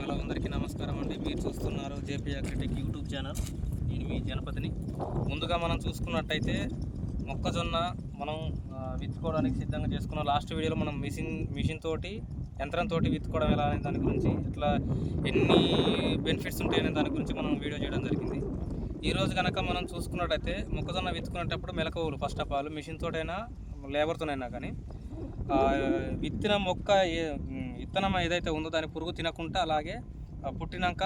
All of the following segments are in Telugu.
హలో అందరికీ నమస్కారం అండి. మీరు చూస్తున్నారు జేపీ అగ్రిటెక్ యూట్యూబ్ ఛానల్. నేను మీ జనపతిని. ముందుగా మనం చూసుకున్నట్టయితే మొక్కజొన్న మనం విత్తుకోవడానికి సిద్ధంగా చేసుకున్న లాస్ట్ వీడియోలో మనం మిషన్ మిషన్ తోటి యంత్రంతో విత్తుకోవడం ఎలా అనే దాని గురించి ఇట్లా ఎన్ని బెనిఫిట్స్ ఉంటాయనే దాని గురించి మనం వీడియో చేయడం జరిగింది. ఈరోజు కనుక మనం చూసుకున్నట్టయితే మొక్కజొన్న విత్తుకునేటప్పుడు మెలకువలు ఫస్ట్ ఆఫ్ ఆల్ మిషన్ తోటైనా లేబర్తోనైనా కానీ విత్తిన మొక్క విత్తనం ఏదైతే ఉందో దాని పురుగు తినకుండా అలాగే పుట్టినాక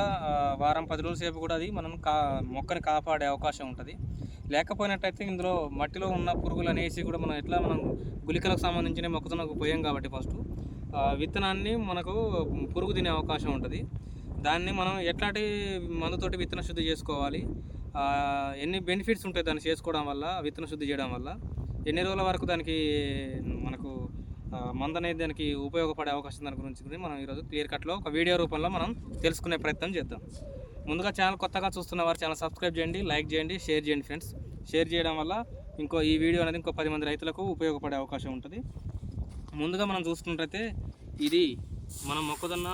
వారం పది రోజుల సేపు కూడా అది మనం కా మొక్కని కాపాడే అవకాశం ఉంటుంది. లేకపోయినట్టయితే ఇందులో మట్టిలో ఉన్న పురుగులు అనేసి కూడా మనం ఎట్లా మనం గుళికలకు సంబంధించిన మొక్కజొన్నకు పోయాం కాబట్టి ఫస్ట్ విత్తనాన్ని మనకు పురుగు తినే అవకాశం ఉంటుంది. దాన్ని మనం ఎట్లాంటి మందుతోటి విత్తన శుద్ధి చేసుకోవాలి? ఎన్ని బెనిఫిట్స్ ఉంటాయి దాన్ని చేసుకోవడం వల్ల విత్తన శుద్ధి చేయడం వల్ల? ఎన్ని రోజుల వరకు దానికి మనకు మందు అనేది దానికి ఉపయోగపడే అవకాశం దాని గురించి గురించి మనం ఈరోజు క్లియర్ కట్లో ఒక వీడియో రూపంలో మనం తెలుసుకునే ప్రయత్నం చేద్దాం. ముందుగా ఛానల్ కొత్తగా చూస్తున్న వారు ఛానల్ సబ్స్క్రైబ్ చేయండి లైక్ చేయండి షేర్ చేయండి ఫ్రెండ్స్. షేర్ చేయడం వల్ల ఇంకో ఈ వీడియో అనేది ఇంకో పది మంది రైతులకు ఉపయోగపడే అవకాశం ఉంటుంది. ముందుగా మనం చూసుకున్నట్లయితే ఇది మనం మొక్కజొన్న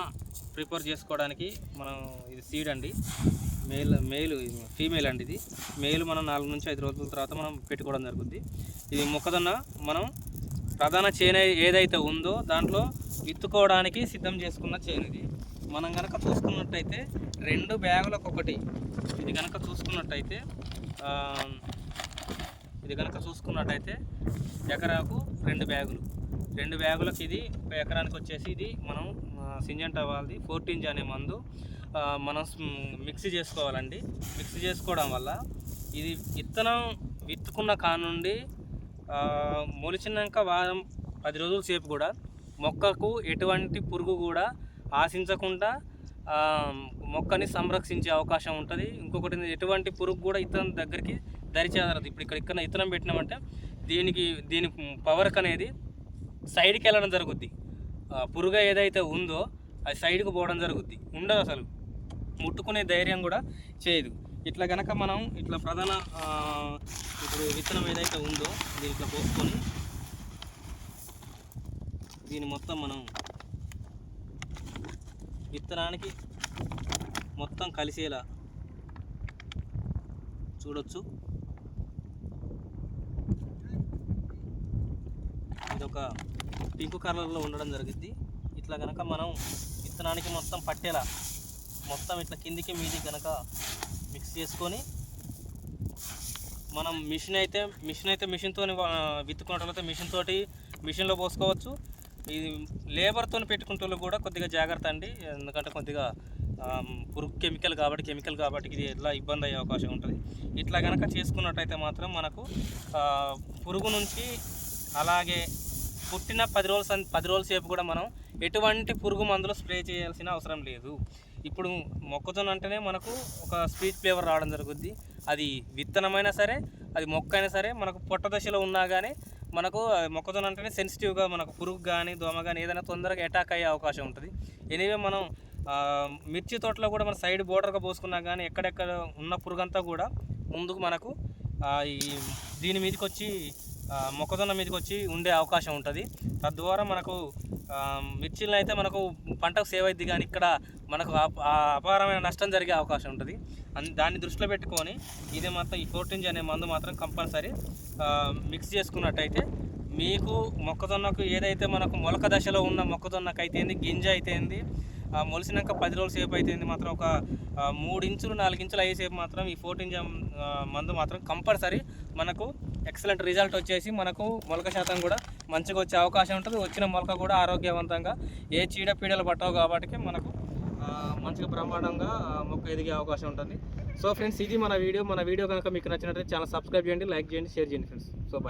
ప్రిపేర్ చేసుకోవడానికి మనం ఇది సీడ్ అండి. మేల్ మేలు ఫీమేల్ అండి ఇది. మేలు మనం నాలుగు నుంచి ఐదు రోజుల తర్వాత మనం పెట్టుకోవడం జరుగుతుంది ఇది మొక్కజొన్న మనం ప్రధాన చేను ఏదైతే ఉందో దాంట్లో విత్తుకోవడానికి సిద్ధం చేసుకున్న చేను ఇది. మనం కనుక చూసుకున్నట్టయితే రెండు బ్యాగులకు ఒకటి. ఇది కనుక చూసుకున్నట్టయితే ఇది కనుక చూసుకున్నట్టయితే ఎకరాకు రెండు బ్యాగులు. రెండు బ్యాగులకు ఇది ఒక ఎకరానికి వచ్చేసి ఇది మనం సింజంటా వాళ్ళది ఫోర్టీన్జ్ అనే మందు మనం మిక్స్ మిక్సీ చేసుకోవాలండి. మిక్స్ చేసుకోవడం వల్ల ఇది విత్తనం విత్తుకున్న కానుండి మొలిచినాక వారం పది రోజుల సేపు కూడా మొక్కకు ఎటువంటి పురుగు కూడా ఆశించకుండా మొక్కని సంరక్షించే అవకాశం ఉంటుంది. ఇంకొకటి ఎటువంటి పురుగు కూడా ఇతరం దగ్గరికి దరిచేదరదు. ఇప్పుడు ఇక్కడ ఇక్కడ ఇత్తనం పెట్టినామంటే దీనికి దీని పవర్క్ అనేది సైడ్కి వెళ్ళడం జరుగుద్ది. పురుగు ఏదైతే ఉందో అది సైడ్కి పోవడం జరుగుద్ది. ఉండదు అసలు. ముట్టుకునే ధైర్యం కూడా చేయదు. ఇట్లా కనుక మనం ఇట్లా ప్రధాన ఇప్పుడు విత్తనం ఏదైతే ఉందో దీని ఇట్లా పోసుకొని దీన్ని మొత్తం మనం విత్తనానికి మొత్తం కలిసేలా చూడొచ్చు. ఇది ఒక పింక్ కలర్లో ఉండడం జరిగింది. ఇట్లా కనుక మనం విత్తనానికి మొత్తం పట్టేలా మొత్తం ఇట్లా కిందికి మీది కనుక మిక్స్ చేసుకొని మనం మిషన్ అయితే మిషన్ అయితే మిషన్తో విత్తుకున్నట్లయితే మిషన్ తోటి మిషన్లో పోసుకోవచ్చు. ఇది లేబర్తో పెట్టుకుంటే కూడా కొద్దిగా జాగ్రత్త అండి. ఎందుకంటే కొద్దిగా పురుగు కెమికల్ కాబట్టి కెమికల్ కాబట్టి ఇది ఎట్లా ఇబ్బంది అయ్యే అవకాశం ఉంటుంది. ఇట్లా కనుక చేసుకున్నట్టయితే మాత్రం మనకు పురుగు నుంచి అలాగే పుట్టిన పది రోజుల పది రోజుల సేపు కూడా మనం ఎటువంటి పురుగు మందులు స్ప్రే చేయాల్సిన అవసరం లేదు. ఇప్పుడు మొక్కజొన్న అంటేనే మనకు ఒక స్వీట్ ఫ్లేవర్ రావడం జరుగుద్ది. అది విత్తనమైనా సరే అది మొక్క అయినా సరే మనకు పొట్ట దశలో ఉన్నా కానీ మనకు ఆ మొక్కజొన్న అంటేనే సెన్సిటివ్గా మనకు పురుగు కానీ దోమ కానీ ఏదైనా తొందరగా అటాక్ అయ్యే అవకాశం ఉంటుంది. ఎనీవే మనం మిర్చి తోటలో కూడా మన సైడ్ బోర్డర్గా పోసుకున్నా కానీ ఎక్కడెక్కడ ఉన్న పురుగంతా కూడా ముందుకు మనకు ఈ దీని మీదకి వచ్చి మొక్కజొన్న మీదకి వచ్చి ఉండే అవకాశం ఉంటుంది. తద్వారా మనకు మిర్చిలను అయితే మనకు పంటకు సేవ్ అయింది కానీ ఇక్కడ మనకు అప- అపారమైన నష్టం జరిగే అవకాశం ఉంటుంది. దాన్ని దృష్టిలో పెట్టుకొని ఇది మాత్రం ఈ ఫోర్టీన్ అనే మందు మాత్రం కంపల్సరీ మిక్స్ చేసుకున్నట్టయితే మీకు మొక్కజొన్నకు ఏదైతే మనకు మొలక దశలో ఉన్న మొక్కజొన్నకు అయితేంది గింజ అయితేంది మొలిసినాక పది రోజులు సేపు అయితే మాత్రం ఒక మూడు ఇంచులు నాలుగు ఇంచులు అయ్యే సేపు మాత్రం ఈ ఫోర్టీన్ మందు మాత్రం కంపల్సరీ మనకు ఎక్సలెంట్ రిజల్ట్ వచ్చేసి మనకు మొలక శాతం కూడా మంచిగా వచ్చే అవకాశం ఉంటుంది. వచ్చిన మొలక కూడా ఆరోగ్యవంతంగా ఏ చీడపీడలు పట్టవు కాబట్టి మనకు మంచిగా బ్రహ్మాండంగా మొక్క ఎదిగే అవకాశం ఉంటుంది. సో ఫ్రెండ్స్ ఇది మన వీడియో. మన వీడియో కనుక మీకు నచ్చినట్లయితే ఛానల్ సబ్స్క్రైబ్ చేయండి లైక్ చేయండి షేర్ చేయండి ఫ్రెండ్స్. So bye